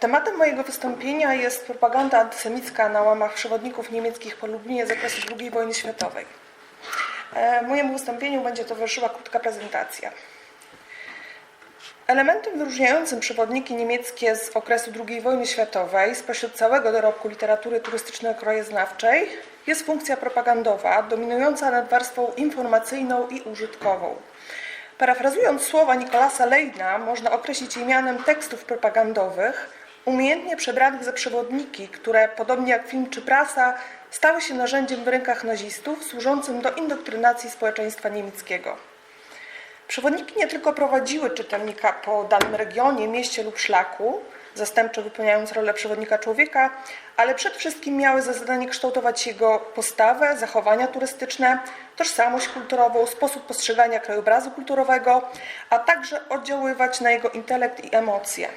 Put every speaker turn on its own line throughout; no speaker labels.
Tematem mojego wystąpienia jest propaganda antysemicka na łamach przewodników niemieckich po Lublinie z okresu II wojny światowej. E, Mojemu wystąpieniu będzie towarzyszyła krótka prezentacja. Elementem wyróżniającym przewodniki niemieckie z okresu II wojny światowej spośród całego dorobku literatury turystyczno-krajoznawczej jest funkcja propagandowa, dominująca nad warstwą informacyjną i użytkową. Parafrazując słowa Nikolasa Lejna, można określić je mianem tekstów propagandowych, umiejętnie przebranych za przewodniki, które, podobnie jak film czy prasa, stały się narzędziem w rękach nazistów, służącym do indoktrynacji społeczeństwa niemieckiego. Przewodniki nie tylko prowadziły czytelnika po danym regionie, mieście lub szlaku, zastępczo wypełniając rolę przewodnika człowieka, ale przede wszystkim miały za zadanie kształtować jego postawę, zachowania turystyczne, tożsamość kulturową, sposób postrzegania krajobrazu kulturowego, a także oddziaływać na jego intelekt i emocje.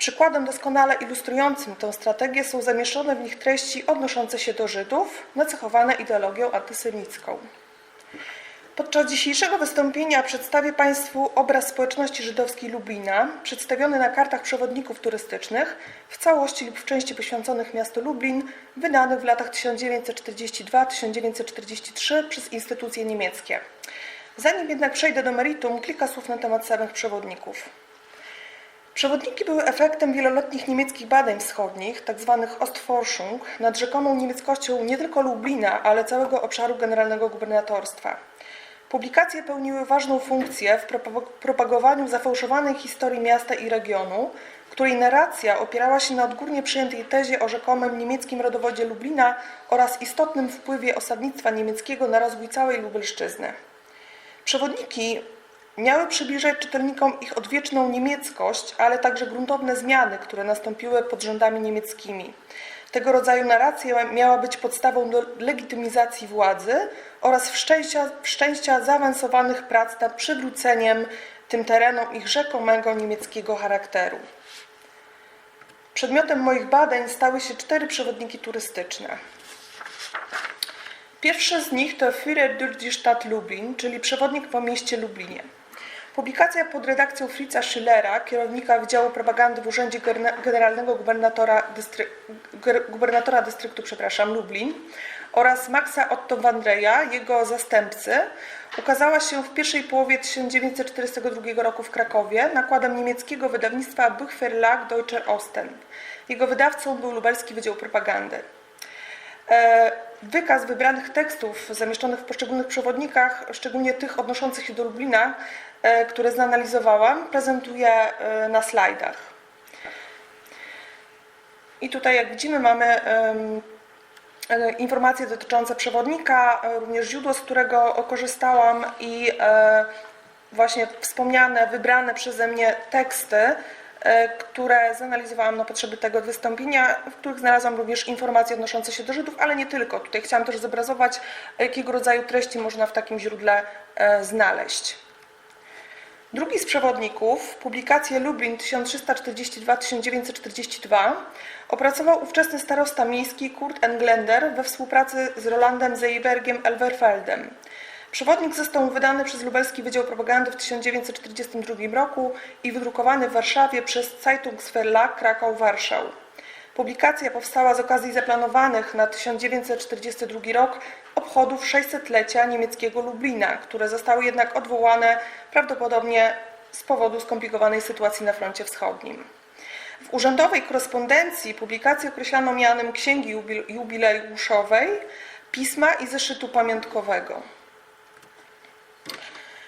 Przykładem doskonale ilustrującym tę strategię są zamieszczone w nich treści odnoszące się do Żydów, nacechowane ideologią antysemicką. Podczas dzisiejszego wystąpienia przedstawię Państwu obraz społeczności żydowskiej Lublina, przedstawiony na kartach przewodników turystycznych, w całości lub w części poświęconych miastu Lublin, wydanych w latach 1942-1943 przez instytucje niemieckie. Zanim jednak przejdę do meritum, kilka słów na temat samych przewodników. Przewodniki były efektem wieloletnich niemieckich badań wschodnich, tzw. Ostforschung, nad rzekomą niemieckością nie tylko Lublina, ale całego obszaru generalnego gubernatorstwa. Publikacje pełniły ważną funkcję w propagowaniu zafałszowanej historii miasta i regionu, której narracja opierała się na odgórnie przyjętej tezie o rzekomym niemieckim rodowodzie Lublina oraz istotnym wpływie osadnictwa niemieckiego na rozwój całej Lubelszczyzny. Przewodniki miały przybliżać czytelnikom ich odwieczną niemieckość, ale także gruntowne zmiany, które nastąpiły pod rządami niemieckimi. Tego rodzaju narracja miała być podstawą do legitymizacji władzy oraz wszczęcia, wszczęcia zaawansowanych prac nad przywróceniem tym terenom ich rzekomego niemieckiego charakteru. Przedmiotem moich badań stały się cztery przewodniki turystyczne. Pierwszy z nich to Führer durch die Stadt Lublin, czyli przewodnik po mieście Lublinie. Publikacja pod redakcją Fritza Schillera, kierownika Wydziału Propagandy w Urzędzie Generalnego Gubernatora, Dystry... Gubernatora Dystryktu przepraszam, Lublin oraz Maxa Otto Wandreja, jego zastępcy, ukazała się w pierwszej połowie 1942 roku w Krakowie nakładem niemieckiego wydawnictwa Buchverlag Deutscher Osten. Jego wydawcą był Lubelski Wydział Propagandy. Wykaz wybranych tekstów zamieszczonych w poszczególnych przewodnikach, szczególnie tych odnoszących się do Lublina, które zanalizowałam, prezentuję na slajdach. I tutaj, jak widzimy, mamy informacje dotyczące przewodnika, również źródło, z którego korzystałam i właśnie wspomniane, wybrane przeze mnie teksty, które zanalizowałam na potrzeby tego wystąpienia, w których znalazłam również informacje odnoszące się do Żydów, ale nie tylko. Tutaj chciałam też zobrazować, jakiego rodzaju treści można w takim źródle znaleźć. Drugi z przewodników, publikację Lublin 1342-1942, opracował ówczesny starosta miejski Kurt Englender we współpracy z Rolandem Zeibergiem Elverfeldem. Przewodnik został wydany przez Lubelski Wydział Propagandy w 1942 roku i wydrukowany w Warszawie przez Zeitungsverlag Krakau-Warszał. Publikacja powstała z okazji zaplanowanych na 1942 rok obchodów 600-lecia niemieckiego Lublina, które zostały jednak odwołane prawdopodobnie z powodu skomplikowanej sytuacji na froncie wschodnim. W urzędowej korespondencji publikację określano mianem księgi jubileuszowej, pisma i zeszytu pamiątkowego.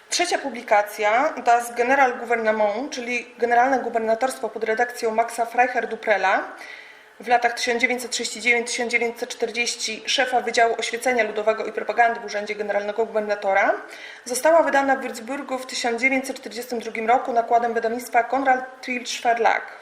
Trzecia publikacja, Das Generalgouvernement, czyli Generalne Gubernatorstwo pod redakcją Maxa Freiherr-Duprela, w latach 1939-1940 szefa Wydziału Oświecenia Ludowego i Propagandy w Urzędzie Generalnego Gubernatora, została wydana w Würzburgu w 1942 roku nakładem wydawnictwa Konrad Trilch Verlag.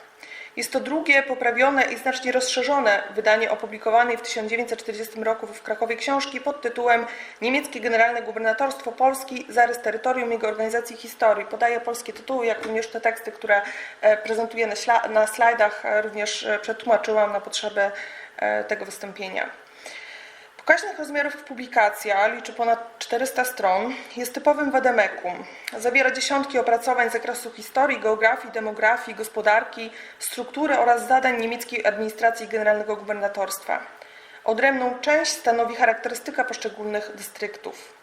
Jest to drugie, poprawione i znacznie rozszerzone wydanie opublikowanej w 1940 roku w Krakowie książki pod tytułem Niemieckie Generalne Gubernatorstwo Polski, zarys terytorium jego organizacji historii. Podaję polskie tytuły, jak również te teksty, które prezentuję na, na slajdach, również przetłumaczyłam na potrzeby tego wystąpienia. Pokaźnych rozmiarów publikacja liczy ponad 400 stron, jest typowym wademekum. Zawiera dziesiątki opracowań z zakresu historii, geografii, demografii, gospodarki, struktury oraz zadań niemieckiej administracji generalnego gubernatorstwa. Odrębną część stanowi charakterystyka poszczególnych dystryktów.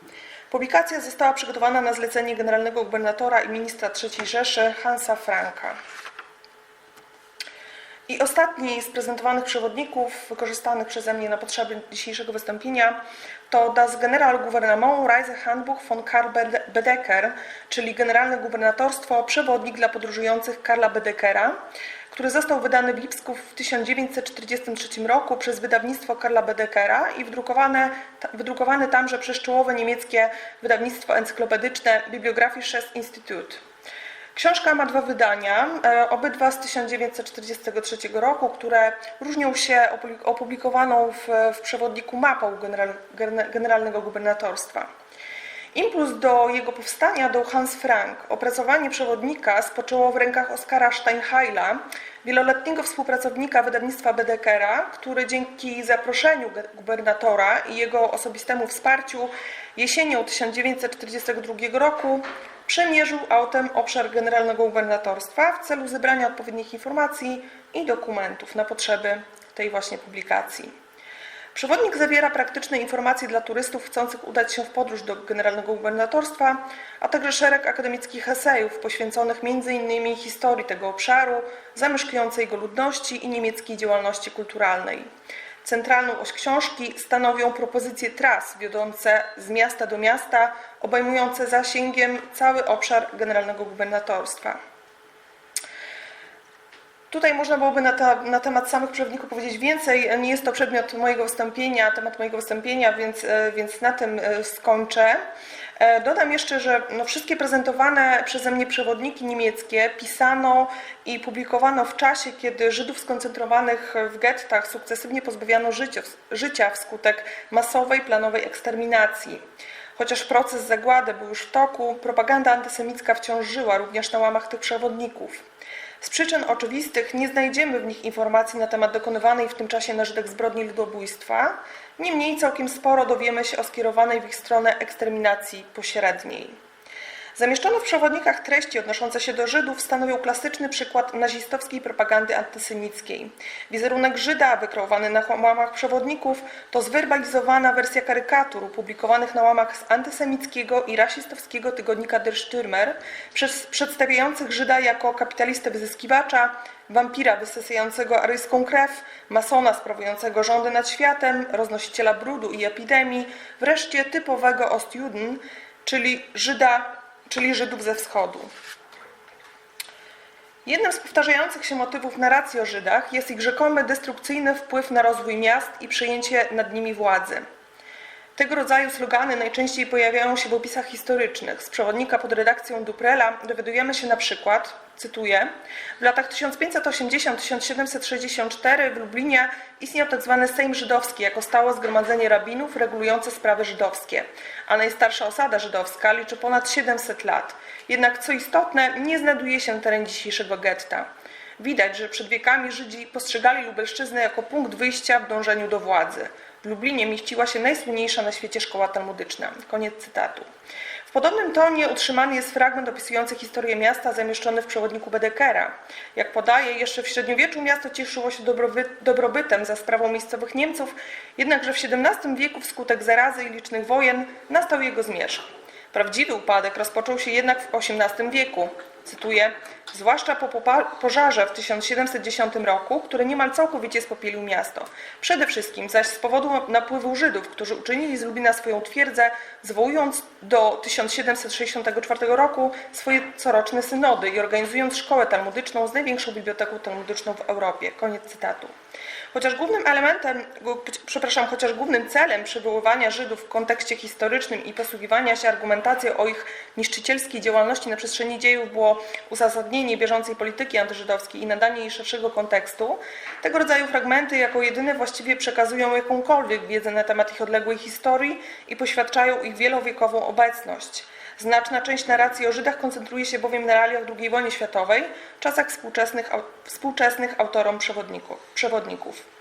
Publikacja została przygotowana na zlecenie generalnego gubernatora i ministra III Rzeszy Hansa Franka. I ostatni z prezentowanych przewodników wykorzystanych przeze mnie na potrzeby dzisiejszego wystąpienia to Das Generalgouvernement Reisehandbuch von Karl Bedecker, czyli Generalne Gubernatorstwo Przewodnik dla podróżujących Karla Bedekera, który został wydany w Lipsku w 1943 roku przez wydawnictwo Karla Bedekera i wydrukowany, wydrukowany tamże przez czołowe niemieckie wydawnictwo encyklopedyczne Bibliographisches Institut. Książka ma dwa wydania, e, obydwa z 1943 roku, które różnią się opublikowaną w, przewodniku mapą general, generalnego gubernatorstwa. Impuls do jego powstania dał Hans Frank. Opracowanie przewodnika spoczęło w rękach Oskara Steinheila, wieloletniego współpracownika wydawnictwa Bedekera, który dzięki zaproszeniu gubernatora i jego osobistemu wsparciu jesienią 1942 roku przemierzył autem obszar generalnego gubernatorstwa w celu zebrania odpowiednich informacji i dokumentów na potrzeby tej właśnie publikacji. Przewodnik zawiera praktyczne informacje dla turystów chcących udać się w podróż do generalnego gubernatorstwa, a także szereg akademickich esejów poświęconych m.in. historii tego obszaru, zamieszkującej go ludności i niemieckiej działalności kulturalnej. Centralną oś książki stanowią propozycje tras wiodące z miasta do miasta, obejmujące zasięgiem cały obszar generalnego gubernatorstwa. Tutaj można byłoby na, ta, na, temat samych przewodników powiedzieć więcej. Nie jest to przedmiot mojego wystąpienia, temat mojego wystąpienia, więc, e, więc na tym e, skończę. E, dodam jeszcze, że no wszystkie prezentowane przeze mnie przewodniki niemieckie pisano i publikowano w czasie, kiedy Żydów skoncentrowanych w gettach sukcesywnie pozbawiano życia, życia wskutek masowej, planowej eksterminacji. Chociaż proces zagłady był już w toku, propaganda antysemicka wciąż żyła również na łamach tych przewodników. Z przyczyn oczywistych nie znajdziemy w nich informacji na temat dokonywanej w tym czasie na Żydach zbrodni ludobójstwa, niemniej całkiem sporo dowiemy się o skierowanej w ich stronę eksterminacji pośredniej. Zamieszczone w przewodnikach treści odnoszące się do Żydów stanowią klasyczny przykład nazistowskiej propagandy antysemickiej. Wizerunek Żyda wykreowany na łamach przewodników to zwerbalizowana wersja karykatur opublikowanych na łamach z antysemickiego i rasistowskiego tygodnika Der Stürmer, przedstawiających Żyda jako kapitalistę wyzyskiwacza, wampira wysysującego aryjską krew, masona sprawującego rządy nad światem, roznosiciela brudu i epidemii, wreszcie typowego Ostjuden, czyli Żyda czyli Żydów ze wschodu. Jednym z powtarzających się motywów narracji o Żydach jest ich rzekomy destrukcyjny wpływ na rozwój miast i przejęcie nad nimi władzy. Tego rodzaju slogany najczęściej pojawiają się w opisach historycznych. Z przewodnika pod redakcją Duprela dowiadujemy się na przykład, cytuję, w latach 1580-1764 w Lublinie istniał tzw. Tak Sejm Żydowski jako stałe zgromadzenie rabinów regulujące sprawy żydowskie, a najstarsza osada żydowska liczy ponad 700 lat. Jednak co istotne, nie znajduje się na terenie dzisiejszego getta. Widać, że przed wiekami Żydzi postrzegali Lubelszczyznę jako punkt wyjścia w dążeniu do władzy. W Lublinie mieściła się najsłynniejsza na świecie szkoła talmudyczna. Koniec cytatu. W podobnym tonie utrzymany jest fragment opisujący historię miasta zamieszczony w przewodniku Bedekera. Jak podaje, jeszcze w średniowieczu miasto cieszyło się dobrobytem za sprawą miejscowych Niemców, jednakże w XVII wieku wskutek zarazy i licznych wojen nastał jego zmierzch. Prawdziwy upadek rozpoczął się jednak w XVIII wieku. Cytuję, zwłaszcza po pożarze w 1710 roku, który niemal całkowicie spopielił miasto. Przede wszystkim zaś z powodu napływu Żydów, którzy uczynili z Lubina swoją twierdzę, zwołując do 1764 roku swoje coroczne synody i organizując szkołę talmudyczną z największą biblioteką talmudyczną w Europie. Koniec cytatu. Chociaż głównym elementem, przepraszam, chociaż głównym celem przywoływania Żydów w kontekście historycznym i posługiwania się argumentacją o ich niszczycielskiej działalności na przestrzeni dziejów było uzasadnienie bieżącej polityki antyżydowskiej i nadanie jej szerszego kontekstu, tego rodzaju fragmenty jako jedyne właściwie przekazują jakąkolwiek wiedzę na temat ich odległej historii i poświadczają ich wielowiekową obecność. Znaczna część narracji o Żydach koncentruje się bowiem na realiach II wojny światowej, czasach współczesnych, współczesnych autorom przewodników.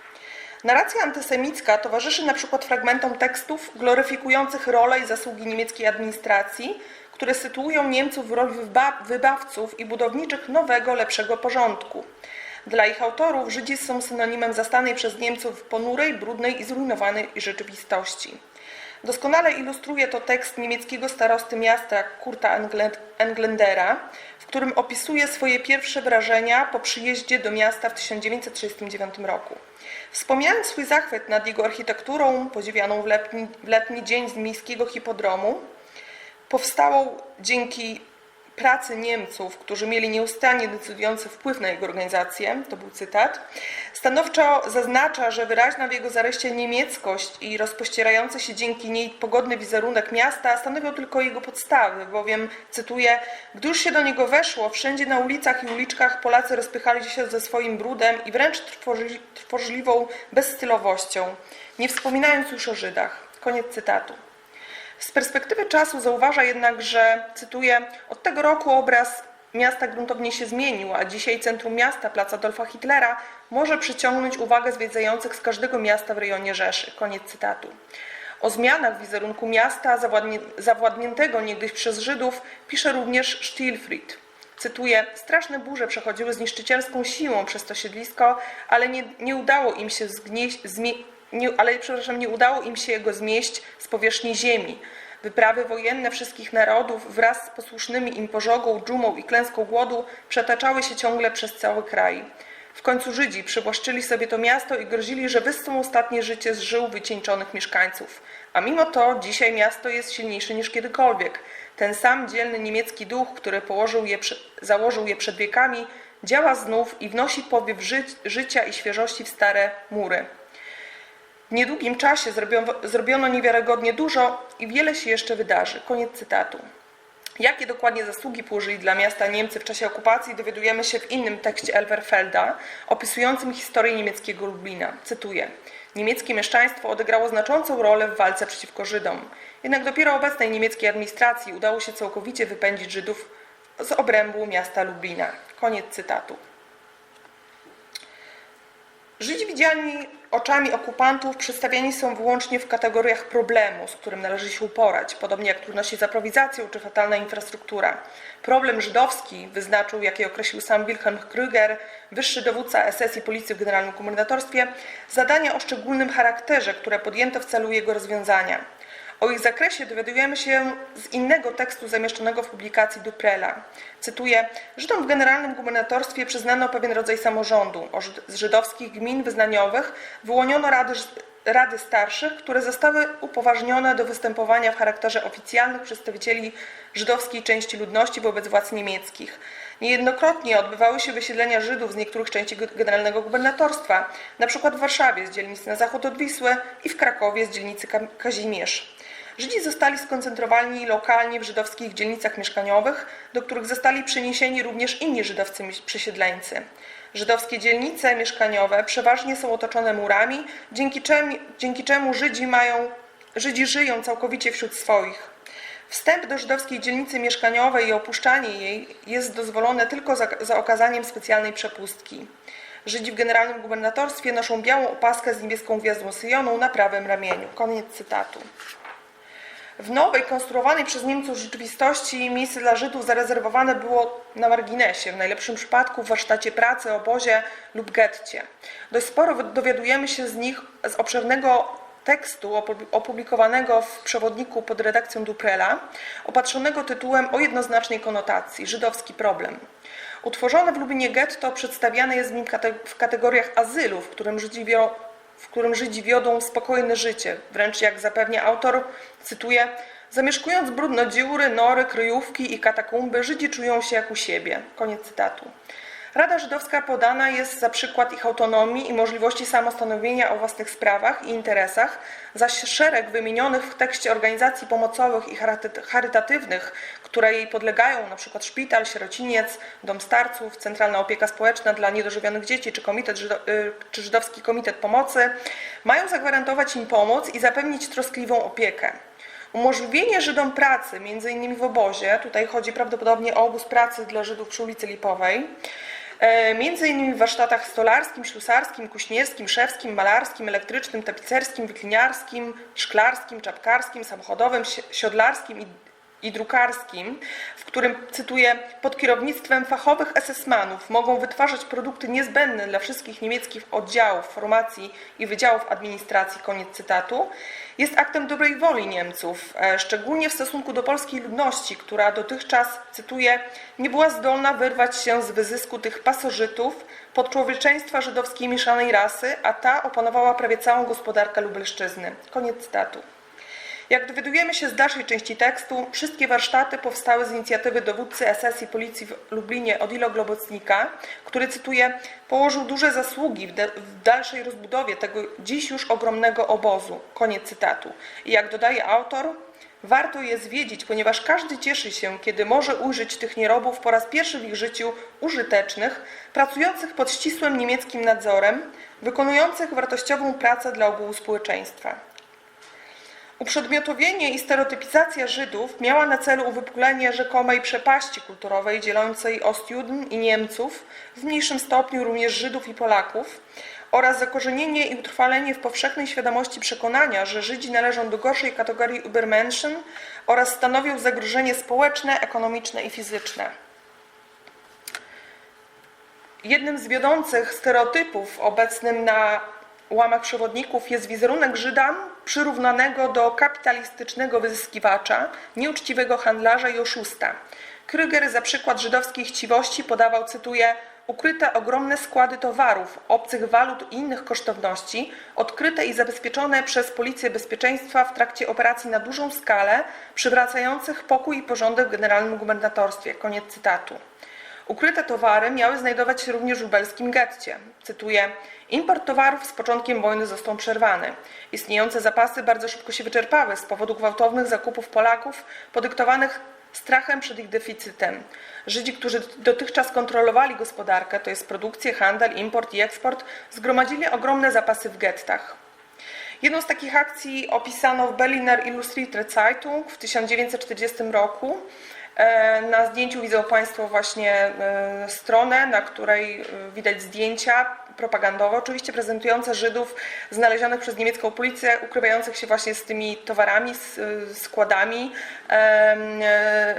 Narracja antysemicka towarzyszy na przykład fragmentom tekstów gloryfikujących rolę i zasługi niemieckiej administracji, które sytuują Niemców w roli wyba- wybawców i budowniczych nowego, lepszego porządku. Dla ich autorów Żydzi są synonimem zastanej przez Niemców ponurej, brudnej i zrujnowanej rzeczywistości. Doskonale ilustruje to tekst niemieckiego starosty miasta Kurta Englen- Englendera, w którym opisuje swoje pierwsze wrażenia po przyjeździe do miasta w 1939 roku. Wspomniałem swój zachwyt nad jego architekturą, podziwianą w letni, w letni dzień z miejskiego hipodromu, powstałą dzięki pracy Niemców, którzy mieli nieustannie decydujący wpływ na jego organizację, to był cytat, stanowczo zaznacza, że wyraźna w jego zaryście niemieckość i rozpościerający się dzięki niej pogodny wizerunek miasta stanowią tylko jego podstawy, bowiem, cytuję, gdy już się do niego weszło, wszędzie na ulicach i uliczkach Polacy rozpychali się ze swoim brudem i wręcz trwożliwą bezstylowością, nie wspominając już o Żydach. Koniec cytatu. Z perspektywy czasu zauważa jednak, że, cytuję, od tego roku obraz miasta gruntownie się zmienił, a dzisiaj centrum miasta, plac Adolfa Hitlera, może przyciągnąć uwagę zwiedzających z każdego miasta w rejonie Rzeszy. Koniec cytatu. O zmianach w wizerunku miasta zawładniętego niegdyś przez Żydów pisze również Stilfried. Cytuję: Straszne burze przechodziły z niszczycielską siłą przez to siedlisko, ale nie, nie udało im się zgnieść, nie, ale przepraszam, nie udało im się go zmieść z powierzchni ziemi. Wyprawy wojenne wszystkich narodów wraz z posłusznymi im pożogą, dżumą i klęską głodu przetaczały się ciągle przez cały kraj. W końcu Żydzi przywłaszczyli sobie to miasto i grozili, że wyssą ostatnie życie z żył wycieńczonych mieszkańców. A mimo to dzisiaj miasto jest silniejsze niż kiedykolwiek. Ten sam dzielny niemiecki duch, który je, założył je przed wiekami, działa znów i wnosi powiew ży życia i świeżości w stare mury. W niedługim czasie zrobiono, niewiarygodnie dużo i wiele się jeszcze wydarzy. Koniec cytatu. Jakie dokładnie zasługi położyli dla miasta Niemcy w czasie okupacji, dowiadujemy się w innym tekście Elverfelda, opisującym historię niemieckiego Lublina. Cytuję. Niemieckie mieszczaństwo odegrało znaczącą rolę w walce przeciwko Żydom. Jednak dopiero obecnej niemieckiej administracji udało się całkowicie wypędzić Żydów z obrębu miasta Lublina. Koniec cytatu. Żydzi widziani oczami okupantów przedstawiani są wyłącznie w kategoriach problemu, z którym należy się uporać, podobnie jak trudności z aprowizacją czy fatalna infrastruktura. Problem żydowski wyznaczył, jak i określił sam Wilhelm Krüger, wyższy dowódca SS i policji w generalnym komendatorstwie, zadania o szczególnym charakterze, które podjęto w celu jego rozwiązania. O ich zakresie dowiadujemy się z innego tekstu zamieszczonego w publikacji Duprela. Cytuję: Żydom w generalnym gubernatorstwie przyznano pewien rodzaj samorządu. Z żydowskich gmin wyznaniowych wyłoniono rady, rady starszych, które zostały upoważnione do występowania w charakterze oficjalnych przedstawicieli żydowskiej części ludności wobec władz niemieckich. Niejednokrotnie odbywały się wysiedlenia Żydów z niektórych części ge- generalnego gubernatorstwa, na przykład w Warszawie z dzielnicy na zachód od Wisły i w Krakowie z dzielnicy Ka- Kazimierz. Żydzi zostali skoncentrowani lokalnie w żydowskich dzielnicach mieszkaniowych, do których zostali przeniesieni również inni żydowscy przesiedleńcy. Żydowskie dzielnice mieszkaniowe przeważnie są otoczone murami, dzięki czemu, dzięki czemu Żydzi, mają, Żydzi żyją całkowicie wśród swoich. Wstęp do żydowskiej dzielnicy mieszkaniowej i opuszczanie jej jest dozwolone tylko za, za okazaniem specjalnej przepustki. Żydzi w generalnym gubernatorstwie noszą białą opaskę z niebieską gwiazdą Syjonu na prawym ramieniu. Koniec cytatu. W nowej, konstruowanej przez Niemców rzeczywistości miejsce dla Żydów zarezerwowane było na marginesie, w najlepszym przypadku w warsztacie pracy, obozie lub getcie. Dość sporo dowiadujemy się z nich z obszernego tekstu opu- opublikowanego w przewodniku pod redakcją Duprela, opatrzonego tytułem o jednoznacznej konotacji żydowski problem. Utworzone w Lublinie getto przedstawiane jest w nim w kategoriach azylu, w którym Żydzi wio- w którym Żydzi wiodą spokojne życie, wręcz jak zapewnia autor, cytuję, zamieszkując brudno dziury, nory, kryjówki i katakumby, Żydzi czują się jak u siebie. Koniec cytatu. Rada Żydowska podana jest za przykład ich autonomii i możliwości samostanowienia o własnych sprawach i interesach, zaś szereg wymienionych w tekście organizacji pomocowych i charytatywnych, które jej podlegają, np. szpital, sierociniec, dom starców, centralna opieka społeczna dla niedożywionych dzieci czy, komitet y, czy żydowski komitet pomocy, mają zagwarantować im pomoc i zapewnić troskliwą opiekę. Umożliwienie Żydom pracy, innymi w obozie, tutaj chodzi prawdopodobnie o obóz pracy dla Żydów przy ulicy Lipowej, między innymi w warsztatach stolarskim, ślusarskim, kuśnierskim, szewskim, malarskim, elektrycznym, tapicerskim, wykliniarskim, szklarskim, czapkarskim, samochodowym, si- siodlarskim i i drukarskim, w którym, cytuję, pod kierownictwem fachowych SS-manów mogą wytwarzać produkty niezbędne dla wszystkich niemieckich oddziałów, formacji i wydziałów administracji, koniec cytatu, jest aktem dobrej woli Niemców, e, szczególnie w stosunku do polskiej ludności, która dotychczas, cytuję, nie była zdolna wyrwać się z wyzysku tych pasożytów pod człowieczeństwa żydowskiej mieszanej rasy, a ta opanowała prawie całą gospodarkę Lubelszczyzny. Koniec cytatu. Jak dowiadujemy się z dalszej części tekstu, wszystkie warsztaty powstały z inicjatywy dowódcy SS i policji w Lublinie Odilo Globocnika, który, cytuję, położył duże zasługi w, w dalszej rozbudowie tego dziś już ogromnego obozu. Koniec cytatu. I jak dodaje autor, warto je zwiedzić, ponieważ każdy cieszy się, kiedy może ujrzeć tych nierobów po raz pierwszy w ich życiu użytecznych, pracujących pod ścisłym niemieckim nadzorem, wykonujących wartościową pracę dla ogółu społeczeństwa. Uprzedmiotowienie i stereotypizacja Żydów miała na celu uwypuklenie rzekomej przepaści kulturowej dzielącej Ostjuden i Niemców, w mniejszym stopniu również Żydów i Polaków, oraz zakorzenienie i utrwalenie w powszechnej świadomości przekonania, że Żydzi należą do gorszej kategorii Übermenschen oraz stanowią zagrożenie społeczne, ekonomiczne i fizyczne. Jednym z wiodących stereotypów obecnym na łamach przewodników jest wizerunek Żyda przyrównanego do kapitalistycznego wyzyskiwacza, nieuczciwego handlarza i oszusta. Krüger za przykład żydowskiej chciwości podawał, cytuję, ukryte ogromne składy towarów, obcych walut i innych kosztowności, odkryte i zabezpieczone przez Policję Bezpieczeństwa w trakcie operacji na dużą skalę, przywracających pokój i porządek w generalnym gubernatorstwie. Koniec cytatu. Ukryte towary miały znajdować się również w lubelskim getcie. Cytuję: Import towarów z początkiem wojny został przerwany. Istniejące zapasy bardzo szybko się wyczerpały z powodu gwałtownych zakupów Polaków podyktowanych strachem przed ich deficytem. Żydzi, którzy dotychczas kontrolowali gospodarkę, to jest produkcję, handel, import i eksport, zgromadzili ogromne zapasy w gettach. Jedną z takich akcji opisano w Berliner Illustrierte Zeitung w 1940 roku. E, Na zdjęciu widzą Państwo właśnie e, stronę, na której e, widać zdjęcia propagandowe, oczywiście prezentujące Żydów znalezionych przez niemiecką policję, ukrywających się właśnie z tymi towarami, składami,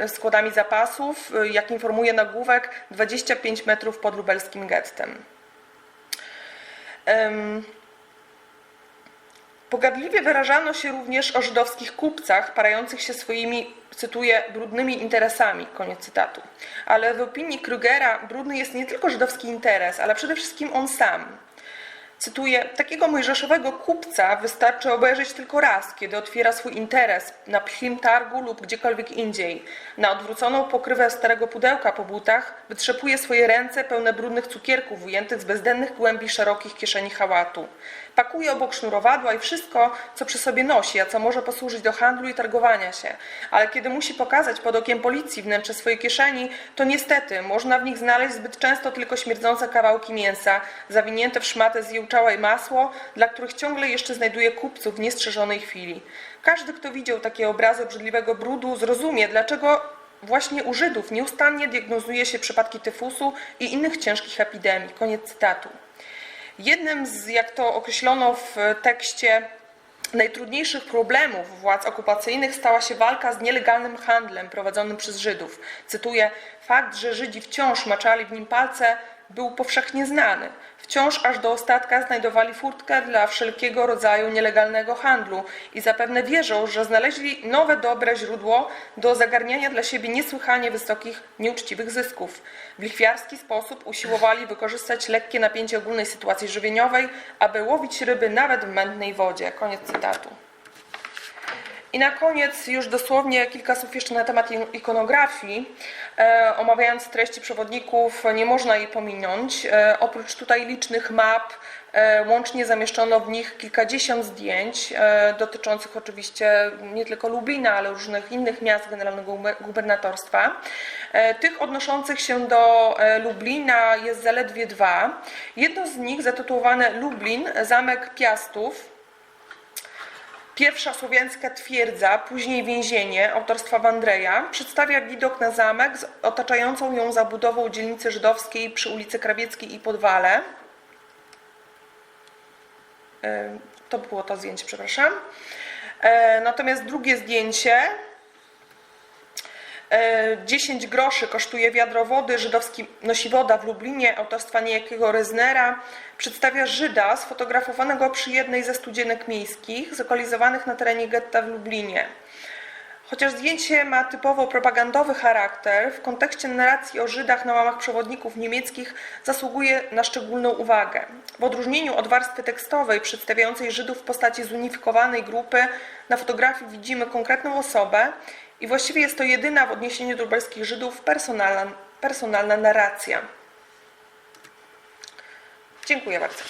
składami zapasów. Jak informuje nagłówek, 25 metrów pod lubelskim gettem. Pogardliwie wyrażano się również o żydowskich kupcach parających się swoimi, cytuję, brudnymi interesami, koniec cytatu. Ale w opinii Krugera brudny jest nie tylko żydowski interes, ale przede wszystkim on sam. Cytuję, takiego mojżeszowego kupca wystarczy obejrzeć tylko raz, kiedy otwiera swój interes na pchlim targu lub gdziekolwiek indziej. Na odwróconą pokrywę starego pudełka po butach wytrzepuje swoje ręce pełne brudnych cukierków ujętych z bezdennych głębi szerokich kieszeni hałatu. Pakuje obok sznurowadła i wszystko, co przy sobie nosi, a co może posłużyć do handlu i targowania się. Ale kiedy musi pokazać pod okiem policji wnętrze swojej kieszeni, to niestety można w nich znaleźć zbyt często tylko śmierdzące kawałki mięsa, zawinięte w szmatę zjełczałe i masło, dla których ciągle jeszcze znajduje kupców w niestrzeżonej chwili. Każdy, kto widział takie obrazy obrzydliwego brudu, zrozumie, dlaczego właśnie u Żydów nieustannie diagnozuje się przypadki tyfusu i innych ciężkich epidemii. Koniec cytatu. Jednym z, jak to określono w tekście, najtrudniejszych problemów władz okupacyjnych stała się walka z nielegalnym handlem prowadzonym przez Żydów. Cytuję: Fakt, że Żydzi wciąż maczali w nim palce, był powszechnie znany. Wciąż aż do ostatka znajdowali furtkę dla wszelkiego rodzaju nielegalnego handlu i zapewne wierzą, że znaleźli nowe dobre źródło do zagarniania dla siebie niesłychanie wysokich, nieuczciwych zysków. W lichwiarski sposób usiłowali wykorzystać lekkie napięcie ogólnej sytuacji żywieniowej, aby łowić ryby nawet w mętnej wodzie. Koniec cytatu. I na koniec już dosłownie kilka słów jeszcze na temat ikonografii. E, omawiając treści przewodników nie można jej pominąć. E, oprócz tutaj licznych map, e, łącznie zamieszczono w nich kilkadziesiąt zdjęć dotyczących oczywiście nie tylko Lublina, ale różnych innych miast generalnego guber- gubernatorstwa. Tych odnoszących się do Lublina jest zaledwie dwa. Jedno z nich zatytułowane Lublin, Zamek Piastów, Pierwsza słowiańska twierdza, później więzienie autorstwa Wandreja przedstawia widok na zamek z otaczającą ją zabudową dzielnicy żydowskiej przy ulicy Krawieckiej i Podwale. E, To było to zdjęcie, przepraszam. E, Natomiast drugie zdjęcie. E, 10 groszy kosztuje wiadro wody, żydowski nosi woda w Lublinie, autorstwa niejakiego Reznera. Przedstawia Żyda sfotografowanego przy jednej ze studzienek miejskich, zlokalizowanych na terenie getta w Lublinie. Chociaż zdjęcie ma typowo propagandowy charakter, w kontekście narracji o Żydach na łamach przewodników niemieckich zasługuje na szczególną uwagę. W odróżnieniu od warstwy tekstowej przedstawiającej Żydów w postaci zunifikowanej grupy, na fotografii widzimy konkretną osobę i właściwie jest to jedyna w odniesieniu do lubelskich Żydów personalna, personalna narracja. Dziękuję bardzo.